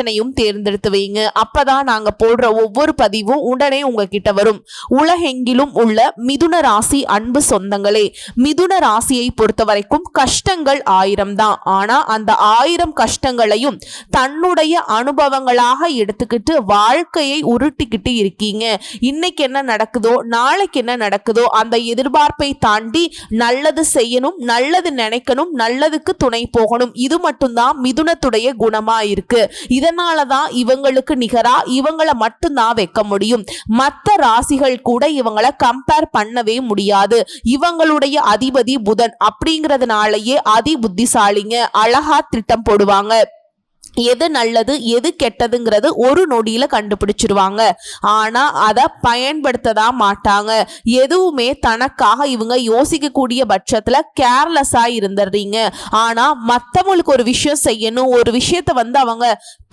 ஆப்ஷனையும் தேர்ந்தெடுத்து வைங்க அப்பதான் நாங்க போடுற ஒவ்வொரு பதிவும் உடனே உங்ககிட்ட வரும். உலகெங்கிலும் உள்ள மிதுன ராசி அன்பு சொந்தங்களே மிதுன ராசியை பொறுத்த வரைக்கும் கஷ்டங்கள் ஆயிரம் தான். ஆனா அந்த ஆயிரம் கஷ்டங்களையும் தன்னுடைய அனுபவங்களாக எடுத்துக்கிட்டு வாழ்க்கையை உருட்டிக்கிட்டு இருக்கீங்க. இன்னைக்கு என்ன நடக்குதோ நாளைக்கு என்ன நடக்குதோ அந்த எதிர்பார்ப்பை தாண்டி நல்லது செய்யணும் நல்லது நினைக்கணும் நல்லதுக்கு துணை போகணும். இது மட்டும்தான் மிதுனத்துடைய குணமா இருக்கு. இதனால இதனாலதான் இவங்களுக்கு நிகரா? இவங்களை மட்டும்தான் வைக்க முடியும். மற்ற ராசிகள் கூட இவங்களை கம்பேர் பண்ணவே முடியாது. இவங்களுடைய அதிபதி புதன் அப்படிங்கறதுனாலயே அதி புத்திசாலிங்க அழகா திட்டம் போடுவாங்க. எது நல்லது எது கெட்டதுங்கிறது ஒரு நொடியில் கண்டுபிடிச்சிருவாங்க. ஆனால் அதை பயன்படுத்ததான் மாட்டாங்க. எதுவுமே தனக்காக இவங்க யோசிக்கக்கூடிய பட்சத்தில் கேர்லெஸ்ஸாக இருந்துடுறீங்க ஆனால் மற்றவங்களுக்கு ஒரு விஷயம் செய்யணும் ஒரு விஷயத்த வந்து அவங்க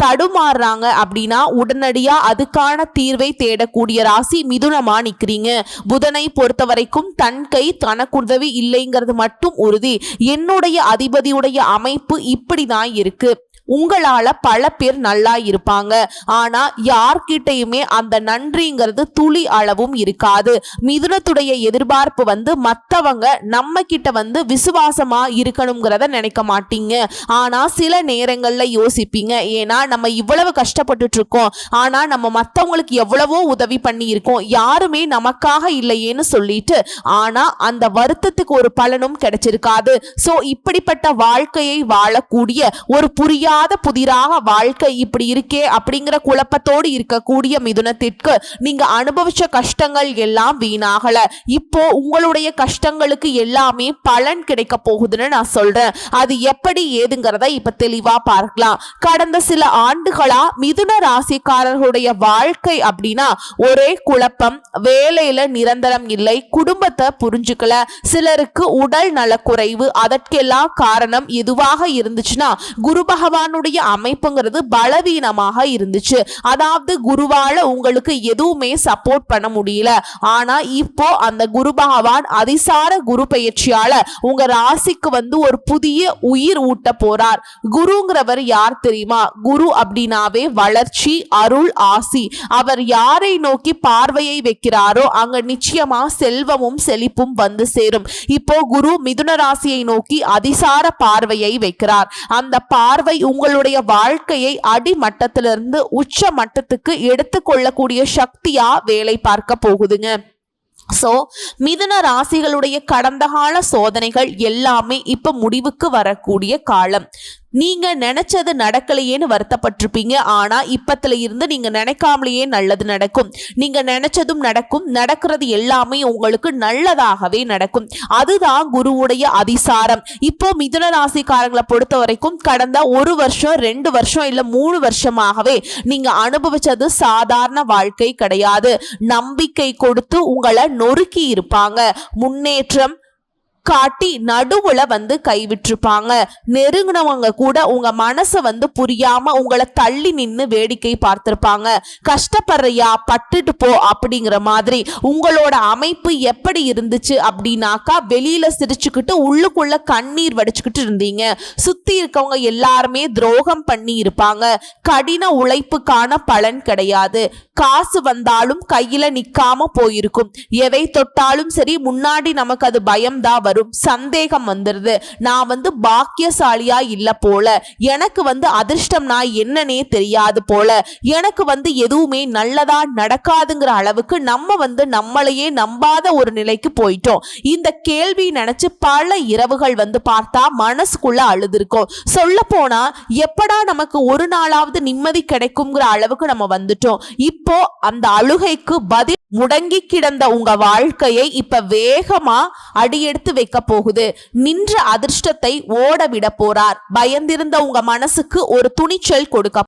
தடுமாறுறாங்க அப்படின்னா உடனடியாக அதுக்கான தீர்வை தேடக்கூடிய ராசி மிதுனமாக நிற்கிறீங்க புதனை பொறுத்த வரைக்கும் தன் கை தனக்கு உதவி இல்லைங்கிறது மட்டும் உறுதி. என்னுடைய அதிபதியுடைய அமைப்பு இப்படி தான் இருக்குது உங்களால பல பேர் நல்லா இருப்பாங்க. ஆனா யார்கிட்டயுமே அந்த நன்றிங்கிறது துளி அளவும் இருக்காது. மிதுனத்துடைய எதிர்பார்ப்பு வந்து மத்தவங்க நம்ம கிட்ட வந்து விசுவாசமா இருக்கணுங்கிறத நினைக்க மாட்டீங்க. ஆனா சில நேரங்கள்ல யோசிப்பீங்க ஏன்னா நம்ம இவ்வளவு கஷ்டப்பட்டுட்டு இருக்கோம் ஆனா நம்ம மத்தவங்களுக்கு எவ்வளவோ உதவி பண்ணி இருக்கோம் யாருமே நமக்காக இல்லையேன்னு சொல்லிட்டு ஆனா அந்த வருத்தத்துக்கு ஒரு பலனும் கிடைச்சிருக்காது. சோ இப்படிப்பட்ட வாழ்க்கையை வாழக்கூடிய ஒரு புரியா புரியாத புதிராக வாழ்க்கை இப்படி இருக்கே அப்படிங்கிற குழப்பத்தோடு இருக்கக்கூடிய மிதுனத்திற்கு நீங்க அனுபவிச்ச கஷ்டங்கள் எல்லாம் வீணாகல. இப்போ உங்களுடைய கஷ்டங்களுக்கு எல்லாமே பலன் கிடைக்க போகுதுன்னு நான் சொல்றேன். அது எப்படி ஏதுங்கிறத இப்ப தெளிவா பார்க்கலாம். கடந்த சில ஆண்டுகளா மிதுன ராசிக்காரர்களுடைய வாழ்க்கை அப்படின்னா ஒரே குழப்பம் வேலையில நிரந்தரம் இல்லை குடும்பத்தை புரிஞ்சுக்கல சிலருக்கு உடல் நலக்குறைவு அதற்கெல்லாம் காரணம் எதுவாக இருந்துச்சுன்னா குரு பகவானுடைய அமைப்புங்கிறது பலவீனமாக இருந்துச்சு. அதாவது குருவால உங்களுக்கு எதுவுமே சப்போர்ட் பண்ண முடியல. ஆனா இப்போ அந்த குரு பகவான் அதிசார குரு பயிற்சியால உங்க ராசிக்கு வந்து ஒரு புதிய உயிர் ஊட்ட போறார். குருங்கிறவர் யார் தெரியுமா? குரு அப்படின்னாவே வளர்ச்சி அருள் ஆசி. அவர் யாரை நோக்கி பார்வையை வைக்கிறாரோ அங்க நிச்சயமா செல்வமும் செழிப்பும் வந்து சேரும். இப்போ குரு மிதுன ராசியை நோக்கி அதிசார பார்வையை வைக்கிறார். அந்த பார்வை உங்க உங்களுடைய வாழ்க்கையை அடிமட்டத்திலிருந்து உச்ச மட்டத்துக்கு எடுத்துக்கொள்ளக்கூடிய சக்தியா வேலை பார்க்க போகுதுங்க. ஸோ மிதுன ராசிகளுடைய கடந்த கால சோதனைகள் எல்லாமே இப்போ முடிவுக்கு வரக்கூடிய காலம். நீங்க நினைச்சது நடக்கலையேன்னு வருத்தப்பட்டிருப்பீங்க. ஆனா இப்பத்துல இருந்து நீங்க நினைக்காமலேயே நல்லது நடக்கும். நீங்க நினைச்சதும் நடக்கும். நடக்கிறது எல்லாமே உங்களுக்கு நல்லதாகவே நடக்கும். அதுதான் குருவுடைய அதிசாரம். இப்போ மிதுன ராசிக்காரங்களை பொறுத்த வரைக்கும் கடந்த ஒரு வருஷம் ரெண்டு வருஷம் இல்ல மூணு வருஷமாகவே நீங்க அனுபவிச்சது சாதாரண வாழ்க்கை கிடையாது. நம்பிக்கை கொடுத்து உங்களை நொறுக்கி இருப்பாங்க. முன்னேற்றம் காட்டி நடுவுல வந்து கைவிட்டிருப்பாங்க நெருங்கினவங்க கூட உங்க மனசை வந்து புரியாம உங்களை தள்ளி நின்று வேடிக்கை பார்த்திருப்பாங்க. கஷ்டப்படுறியா? பட்டுட்டு போ அப்படிங்கிற மாதிரி உங்களோட அமைப்பு எப்படி இருந்துச்சு அப்படின்னாக்கா வெளியில சிரிச்சுக்கிட்டு உள்ளுக்குள்ள கண்ணீர் வடிச்சுக்கிட்டு இருந்தீங்க. சுத்தி இருக்கவங்க எல்லாருமே துரோகம் பண்ணி இருப்பாங்க. கடின உழைப்புக்கான பலன் கிடையாது. காசு வந்தாலும் கையில நிக்காம போயிருக்கும். எவை தொட்டாலும் சரி முன்னாடி நமக்கு அது பயம்தான் வரும். வரும் சந்தேகம் வந்துருது. நான் வந்து பாக்கியசாலியா இல்ல போல. எனக்கு வந்து அதிர்ஷ்டம் நான் என்னன்னே தெரியாது போல. எனக்கு வந்து எதுவுமே நல்லதா நடக்காதுங்கிற அளவுக்கு நம்ம வந்து நம்மளையே நம்பாத ஒரு நிலைக்கு போயிட்டோம். இந்த கேள்வி நினைச்சு பல இரவுகள் வந்து பார்த்தா மனசுக்குள்ள அழுதுருக்கோம். சொல்ல போனா எப்படா நமக்கு ஒரு நாளாவது நிம்மதி கிடைக்குங்கிற அளவுக்கு நம்ம வந்துட்டோம். இப்போ அந்த அழுகைக்கு பதில் முடங்கி கிடந்த உங்க வாழ்க்கையை இப்ப வேகமா அடியெடுத்து வைக்க போகுது நின்ற அதிர்ஷ்டத்தை ஓடவிட போறார். பயந்திருந்த உங்க மனசுக்கு ஒரு துணிச்சல் கொடுக்க